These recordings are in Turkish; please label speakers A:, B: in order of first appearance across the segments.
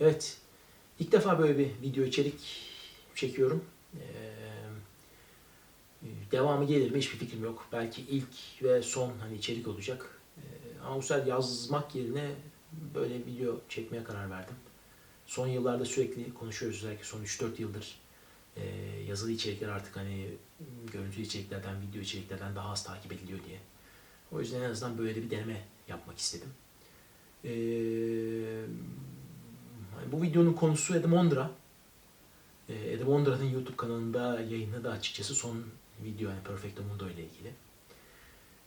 A: Evet. İlk defa böyle bir video içerik çekiyorum. Ee, devamı gelir mi hiçbir fikrim yok. Belki ilk ve son hani içerik olacak. Ee, ama bu sefer yazmak yerine böyle video çekmeye karar verdim. Son yıllarda sürekli konuşuyoruz özellikle son 3-4 yıldır e, yazılı içerikler artık hani görüntülü içeriklerden, video içeriklerden daha az takip ediliyor diye. O yüzden en azından böyle bir deneme yapmak istedim. Ee, bu videonun konusu Edmondra. Ee, Edmondra'nın YouTube kanalında yayınladığı açıkçası son video yani Perfecto Mundo ile ilgili.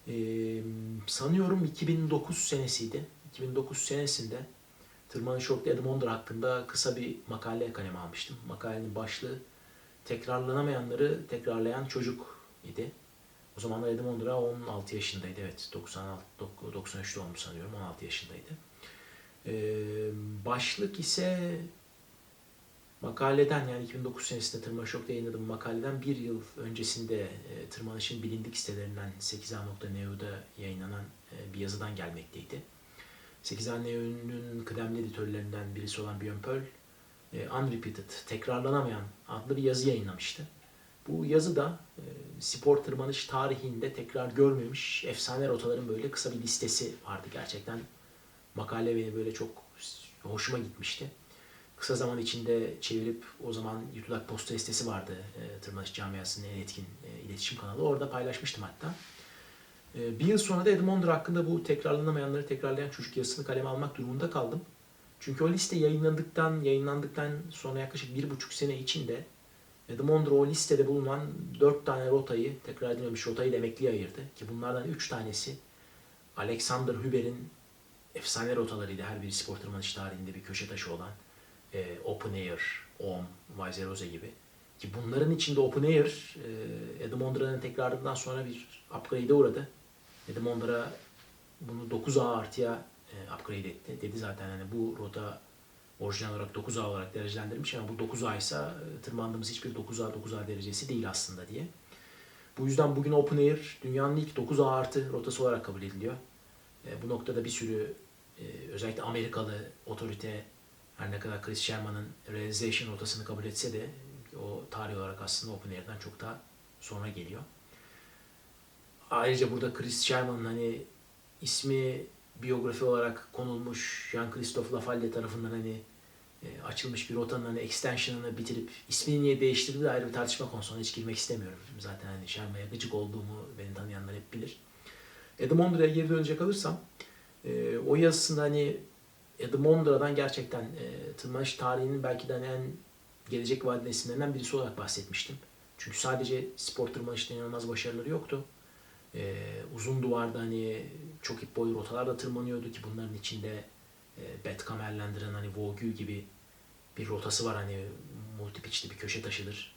A: Ee, sanıyorum 2009 senesiydi. 2009 senesinde Tırmanış Yok'ta Edmondra hakkında kısa bir makale kaleme almıştım. Makalenin başlığı tekrarlanamayanları tekrarlayan çocuk idi. O zamanlar Edmondra 16 yaşındaydı. Evet 96, 93 doğumlu sanıyorum 16 yaşındaydı. Ee, başlık ise makaleden yani 2009 senesinde Tırmanış Yok'ta yayınladığım makaleden bir yıl öncesinde e, tırmanışın bilindik sitelerinden 8a.neo'da yayınlanan e, bir yazıdan gelmekteydi. 8a.neo'nun kıdemli editörlerinden birisi olan Björn Pöll, e, Unrepeated, tekrarlanamayan adlı bir yazı yayınlamıştı. Bu yazı da spor tırmanış tarihinde tekrar görmemiş efsane rotaların böyle kısa bir listesi vardı gerçekten. Makale beni böyle çok hoşuma gitmişti. Kısa zaman içinde çevirip o zaman Yutulak Posta sitesi vardı e, tırmanış camiasının en etkin e, iletişim kanalı. Orada paylaşmıştım hatta. E, bir yıl sonra da Edmondra hakkında bu tekrarlanamayanları tekrarlayan çocuk yazısını kaleme almak durumunda kaldım. Çünkü o liste yayınlandıktan yayınlandıktan sonra yaklaşık bir buçuk sene içinde Edmondra o listede bulunan dört tane rotayı, tekrar edilmemiş rotayı da emekliye ayırdı. Ki bunlardan üç tanesi Alexander Huber'in efsane rotalarıydı. Her bir spor tırmanış tarihinde bir köşe taşı olan e, Open Air, OM, Vaiseroze gibi. Ki bunların içinde Open Air, e, Edmondra'nın tekrarından sonra bir upgrade'e uğradı. Edmondra bunu 9A artıya e, upgrade etti. Dedi zaten hani bu rota orijinal olarak 9A olarak derecelendirilmiş ama bu 9A ise e, tırmandığımız hiçbir 9A 9A derecesi değil aslında diye. Bu yüzden bugün Open Air dünyanın ilk 9A artı rotası olarak kabul ediliyor. E, bu noktada bir sürü özellikle Amerikalı otorite her ne kadar Chris Sherman'ın realization rotasını kabul etse de o tarih olarak aslında Open Air'den çok daha sonra geliyor. Ayrıca burada Chris Sherman'ın hani ismi biyografi olarak konulmuş Jean-Christophe Lafalle tarafından hani e, açılmış bir rotanın hani extension'ını bitirip ismini niye değiştirdi de ayrı bir tartışma konusuna hiç girmek istemiyorum. Zaten hani Sherman'a gıcık olduğumu beni tanıyanlar hep bilir. Edmondra'ya geri dönecek alırsam e, o yazısında hani Edmondra'dan gerçekten e, tırmanış tarihinin belki de hani en gelecek vadeli isimlerinden birisi olarak bahsetmiştim. Çünkü sadece spor tırmanışta inanılmaz başarıları yoktu. E, uzun duvarda hani çok ip boyu rotalarda tırmanıyordu ki bunların içinde e, Betcam Erlender'ın hani Vogue gibi bir rotası var hani multi pitch'li bir köşe taşıdır.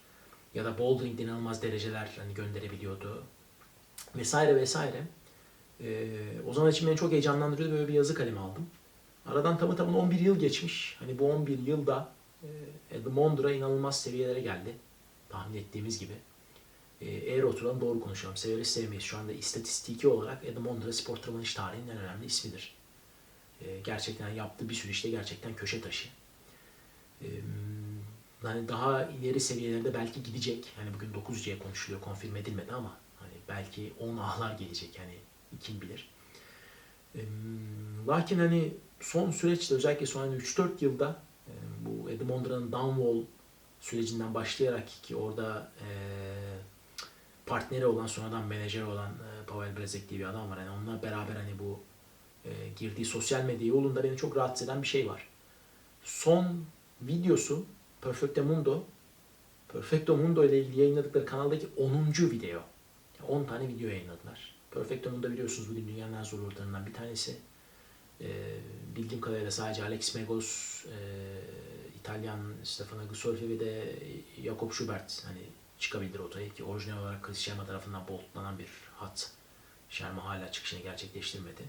A: Ya da bouldering'de inanılmaz dereceler hani gönderebiliyordu. Vesaire vesaire. E, o zaman için beni çok heyecanlandırıyordu böyle bir yazı kalemi aldım. Aradan tamı tamına 11 yıl geçmiş. Hani bu 11 yılda e, Edmondra inanılmaz seviyelere geldi. Tahmin ettiğimiz gibi. E, eğer oturalım doğru konuşalım. Severiz sevmeyiz. Şu anda istatistiki olarak Edmondra spor tırmanış tarihinin en önemli ismidir. E, gerçekten yaptığı bir sürü işte gerçekten köşe taşı. E, hani daha ileri seviyelerde belki gidecek. Hani bugün 9C konuşuluyor. Konfirm edilmedi ama hani belki 10 A'lar gelecek. Yani kim bilir. Lakin hani son süreçte özellikle son hani 3-4 yılda bu Edmondra'nın downwall sürecinden başlayarak ki orada e, partneri olan sonradan menajer olan e, Pavel Brezek diye bir adam var. Yani onunla beraber hani bu e, girdiği sosyal medya yolunda beni çok rahatsız eden bir şey var. Son videosu Perfecto Mundo Perfecto Mundo ile ilgili yayınladıkları kanaldaki 10. video. 10 tane video yayınladılar. Perfecto Mundo biliyorsunuz bugün dünyanın en zor ortalarından bir tanesi. E, bildiğim kadarıyla sadece Alex Megos, e, İtalyan Stefano Gusolfi ve de Jakob Schubert hani çıkabilir rotayı ki orijinal olarak Chris Sherman tarafından boltlanan bir hat. Sherman hala çıkışını gerçekleştirmedi.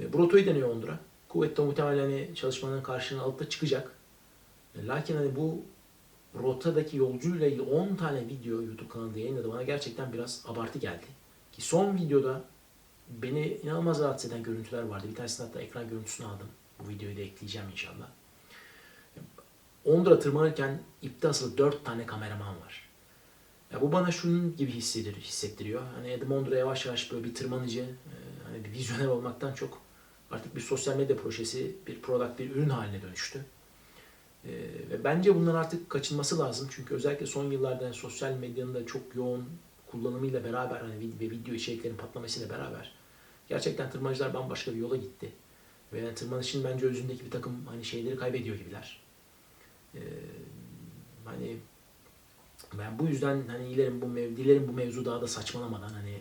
A: E, bu rotayı deniyor Ondra. Kuvvetle muhtemelen hani çalışmanın karşılığını alıp da çıkacak. E, lakin hani bu rotadaki yolcuyla ilgili 10 tane video YouTube kanalında yayınladı. Bana gerçekten biraz abartı geldi. Ki son videoda beni inanılmaz rahatsız eden görüntüler vardı. Bir tanesini hatta ekran görüntüsünü aldım. Bu videoyu da ekleyeceğim inşallah. Ondra tırmanırken ipte asılı dört tane kameraman var. Ya bu bana şunun gibi hissedir, hissettiriyor. Hani Adam Ondra yavaş yavaş böyle bir tırmanıcı, e, hani bir vizyoner olmaktan çok artık bir sosyal medya projesi, bir product, bir ürün haline dönüştü. E, ve bence bundan artık kaçınması lazım. Çünkü özellikle son yıllarda sosyal medyanın da çok yoğun kullanımıyla beraber hani ve video içeriklerin patlamasıyla beraber gerçekten tırmanıcılar bambaşka bir yola gitti. Ve yani tırmanışın bence özündeki bir takım hani şeyleri kaybediyor gibiler. Ee, hani ben bu yüzden hani ilerim bu mev, dilerim bu mevzu daha da saçmalamadan hani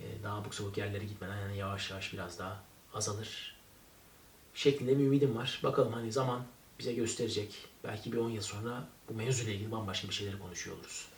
A: e, daha abuk sabuk yerlere gitmeden hani yavaş yavaş biraz daha azalır şeklinde bir ümidim var. Bakalım hani zaman bize gösterecek. Belki bir 10 yıl sonra bu mevzuyla ilgili bambaşka bir şeyleri konuşuyor oluruz.